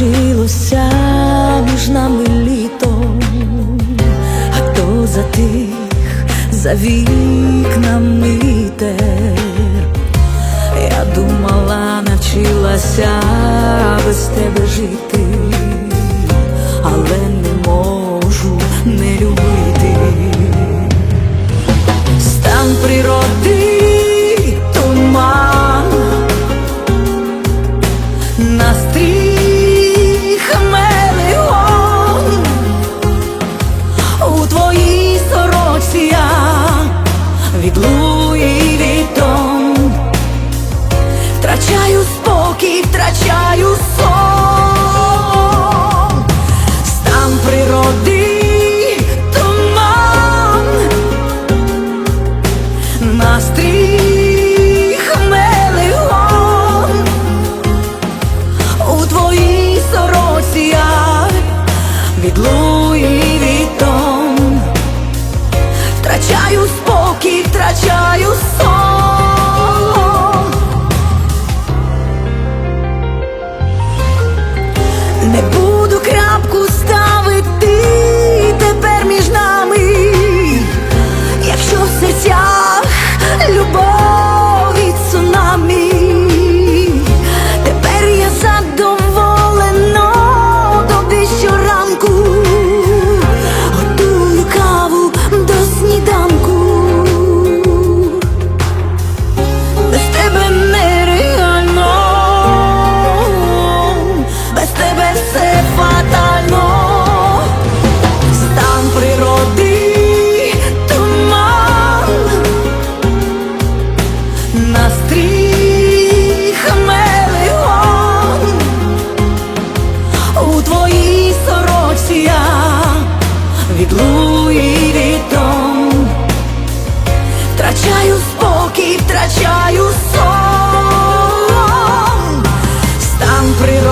Закінчилося між нами літом, а то затих за вікнами вітер Я думала, навчилася без тебе жити, але не. відлу і вітом, втрачаю спокій, втрачаю сон.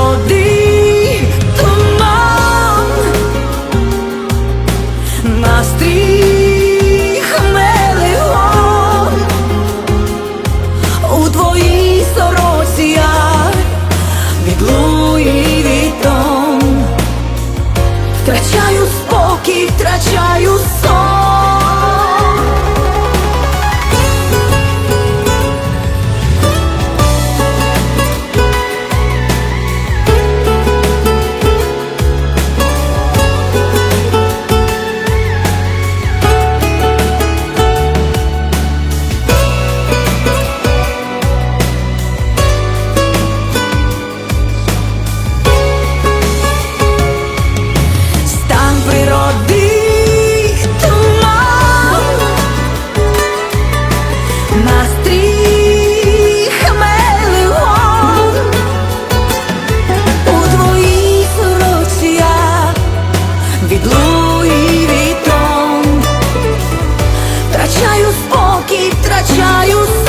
melodie pratear o sol.